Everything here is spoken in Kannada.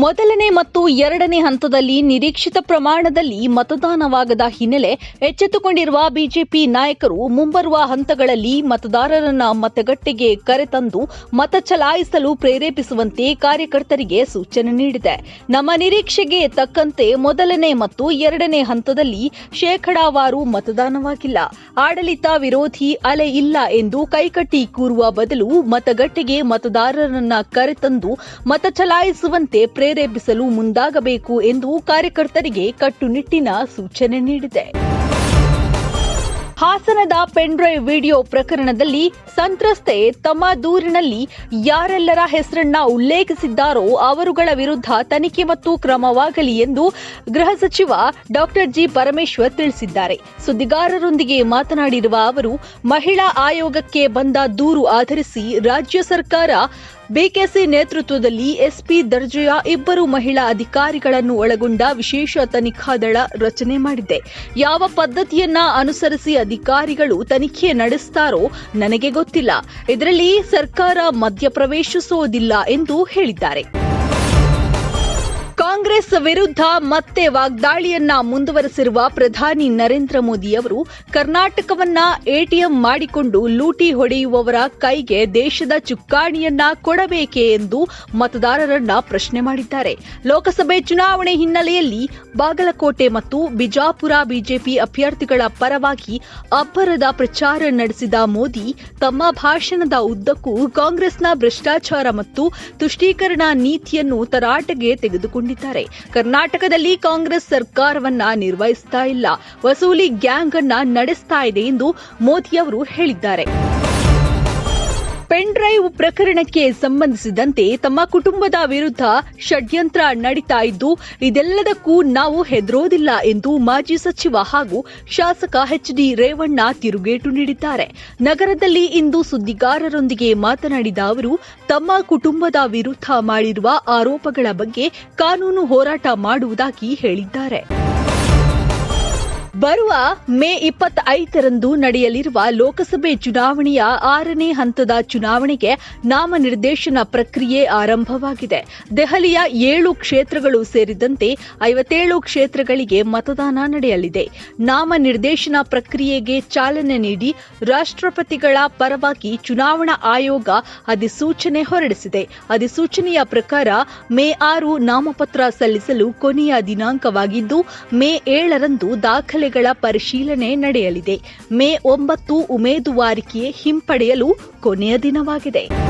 ಮೊದಲನೇ ಮತ್ತು ಎರಡನೇ ಹಂತದಲ್ಲಿ ನಿರೀಕ್ಷಿತ ಪ್ರಮಾಣದಲ್ಲಿ ಮತದಾನವಾಗದ ಹಿನ್ನೆಲೆ ಎಚ್ಚೆತ್ತುಕೊಂಡಿರುವ ಬಿಜೆಪಿ ನಾಯಕರು ಮುಂಬರುವ ಹಂತಗಳಲ್ಲಿ ಮತದಾರರನ್ನ ಮತಗಟ್ಟೆಗೆ ಕರೆತಂದು ಮತ ಚಲಾಯಿಸಲು ಪ್ರೇರೇಪಿಸುವಂತೆ ಕಾರ್ಯಕರ್ತರಿಗೆ ಸೂಚನೆ ನೀಡಿದೆ. ನಮ್ಮ ನಿರೀಕ್ಷೆಗೆ ತಕ್ಕಂತೆ ಮೊದಲನೇ ಮತ್ತು ಎರಡನೇ ಹಂತದಲ್ಲಿ ಶೇಕಡಾವಾರು ಮತದಾನವಾಗಿಲ್ಲ. ಆಡಳಿತ ವಿರೋಧಿ ಅಲೆ ಇಲ್ಲ ಎಂದು ಕೈಕಟ್ಟಿ ಕೂರುವ ಬದಲು ಮತಗಟ್ಟೆಗೆ ಮತದಾರರನ್ನ ಕರೆತಂದು ಮತ ಚಲಾಯಿಸುವಂತೆ ಪ್ರೇರೇಪಿಸಲು ಮುಂದಾಗಬೇಕು ಎಂದು ಕಾರ್ಯಕರ್ತರಿಗೆ ಕಟ್ಟುನಿಟ್ಟಿನ ಸೂಚನೆ ನೀಡಿದೆ. ಹಾಸನದ ಪೆನ್ಡ್ರೈವ್ ವಿಡಿಯೋ ಪ್ರಕರಣದಲ್ಲಿ ಸಂತ್ರಸ್ತೆ ತಮ್ಮ ದೂರಿನಲ್ಲಿ ಯಾರೆಲ್ಲರ ಹೆಸರನ್ನ ಉಲ್ಲೇಖಿಸಿದ್ದಾರೋ ಅವರುಗಳ ವಿರುದ್ಧ ತನಿಖೆ ಮತ್ತು ಕ್ರಮವಾಗಲಿ ಎಂದು ಗೃಹ ಸಚಿವ ಡಾಕ್ಟರ್ ಜಿ ಪರಮೇಶ್ವರ್ ತಿಳಿಸಿದ್ದಾರೆ. ಸುದ್ದಿಗಾರರೊಂದಿಗೆ ಮಾತನಾಡಿರುವ ಅವರು, ಮಹಿಳಾ ಆಯೋಗಕ್ಕೆ ಬಂದ ದೂರು ಆಧರಿಸಿ ರಾಜ್ಯ ಸರ್ಕಾರ ಬಿಕೆಸಿ ನೇತೃತ್ವದಲ್ಲಿ ಎಸ್ಪಿ ದರ್ಜೆಯ ಇಬ್ಬರು ಮಹಿಳಾ ಅಧಿಕಾರಿಗಳನ್ನು ಒಳಗೊಂಡ ವಿಶೇಷ ತನಿಖಾ ದಳ ರಚನೆ ಮಾಡಿದೆ. ಯಾವ ಪದ್ಧತಿಯನ್ನ ಅನುಸರಿಸಿ ಅಧಿಕಾರಿಗಳು ತನಿಖೆ ನಡೆಸ್ತಾರೋ ನನಗೆ ಗೊತ್ತಿಲ್ಲ. ಇದರಲ್ಲಿ ಸರ್ಕಾರ ಮಧ್ಯಪ್ರವೇಶಿಸುವುದಿಲ್ಲ ಎಂದು ಹೇಳಿದ್ದಾರೆ. ಕಾಂಗ್ರೆಸ್ ವಿರುದ್ಧ ಮತ್ತೆ ವಾಗ್ದಾಳಿಯನ್ನ ಮುಂದುವರೆಸಿರುವ ಪ್ರಧಾನಿ ನರೇಂದ್ರ ಮೋದಿ ಅವರು ಕರ್ನಾಟಕವನ್ನ ಎಟಿಎಂ ಮಾಡಿಕೊಂಡು ಲೂಟಿ ಹೊಡೆಯುವವರ ಕೈಗೆ ದೇಶದ ಚುಕ್ಕಾಣಿಯನ್ನ ಕೊಡಬೇಕೆ ಎಂದು ಮತದಾರರನ್ನ ಪ್ರಶ್ನೆ ಮಾಡಿದ್ದಾರೆ. ಲೋಕಸಭೆ ಚುನಾವಣೆ ಹಿನ್ನೆಲೆಯಲ್ಲಿ ಬಾಗಲಕೋಟೆ ಮತ್ತು ಬಿಜಾಪುರ ಬಿಜೆಪಿ ಅಭ್ಯರ್ಥಿಗಳ ಪರವಾಗಿ ಅಬ್ಬರದ ಪ್ರಚಾರ ನಡೆಸಿದ ಮೋದಿ ತಮ್ಮ ಭಾಷಣದ ಉದ್ದಕ್ಕೂ ಕಾಂಗ್ರೆಸ್ನ ಭ್ರಷ್ಟಾಚಾರ ಮತ್ತು ತುಷ್ಟೀಕರಣ ನೀತಿಯನ್ನು ತರಾಟೆಗೆ ತೆಗೆದುಕೊಂಡಿದ್ದಾರೆ ಕರ್ನಾಟಕದಲ್ಲಿ ಕಾಂಗ್ರೆಸ್ ಸರ್ಕಾರವನ್ನ ನಿರ್ವಹಿಸ್ತಾ ಇಲ್ಲ. ವಸೂಲಿ ಗ್ಯಾಂಗ್ ಅನ್ನ ನಡೆಸ್ತಾ ಇದೆ ಎಂದು ಮೋದಿ ಅವರು ಹೇಳಿದ್ದಾರೆ. ಪೆನ್ ಡ್ರೈವ್ ಪ್ರಕರಣಕ್ಕೆ ಸಂಬಂಧಿಸಿದಂತೆ ತಮ್ಮ ಕುಟುಂಬದ ವಿರುದ್ಧ ಷಡ್ಯಂತ್ರ ನಡೀತಾ ಇದ್ದು, ಇದೆಲ್ಲದಕ್ಕೂ ನಾವು ಹೆದರೋದಿಲ್ಲ ಎಂದು ಮಾಜಿ ಸಚಿವ ಹಾಗೂ ಶಾಸಕ ಎಚ್ ಡಿ ರೇವಣ್ಣ ತಿರುಗೇಟು ನೀಡಿದ್ದಾರೆ. ನಗರದಲ್ಲಿ ಇಂದು ಸುದ್ದಿಗಾರರೊಂದಿಗೆ ಮಾತನಾಡಿದ ಅವರು, ತಮ್ಮ ಕುಟುಂಬದ ವಿರುದ್ಧ ಮಾಡಿರುವ ಆರೋಪಗಳ ಬಗ್ಗೆ ಕಾನೂನು ಹೋರಾಟ ಮಾಡುವುದಾಗಿ ಹೇಳಿದ್ದಾರೆ. ಬರುವ ಮೇ ಇಪ್ಪತ್ತೈದರಂದು ನಡೆಯಲಿರುವ ಲೋಕಸಭೆ ಚುನಾವಣೆಯ ಆರನೇ ಹಂತದ ಚುನಾವಣೆಗೆ ನಾಮನಿರ್ದೇಶನ ಪ್ರಕ್ರಿಯೆ ಆರಂಭವಾಗಿದೆ. ದೆಹಲಿಯ ಏಳು ಕ್ಷೇತ್ರಗಳು ಸೇರಿದಂತೆ ಐವತ್ತೇಳು ಕ್ಷೇತ್ರಗಳಿಗೆ ಮತದಾನ ನಡೆಯಲಿದೆ. ನಾಮನಿರ್ದೇಶನ ಪ್ರಕ್ರಿಯೆಗೆ ಚಾಲನೆ ನೀಡಿ ರಾಷ್ಟ್ರಪತಿಗಳ ಪರವಾಗಿ ಚುನಾವಣಾ ಆಯೋಗ ಅಧಿಸೂಚನೆ ಹೊರಡಿಸಿದೆ. ಅಧಿಸೂಚನೆಯ ಪ್ರಕಾರ ಮೇ ಆರು ನಾಮಪತ್ರ ಸಲ್ಲಿಸಲು ಕೊನೆಯ ದಿನಾಂಕವಾಗಿದ್ದು ಮೇ ಏಳರಂದು ದಾಖಲೆಗಳ ಪರಿಶೀಲನೆ ನಡೆಯಲಿದೆ. ಮೇ ಒಂಬತ್ತು ಉಮೇದುವಾರಿಕೆ ಹಿಂಪಡೆಯಲು ಕೊನೆಯ ದಿನವಾಗಿದೆ.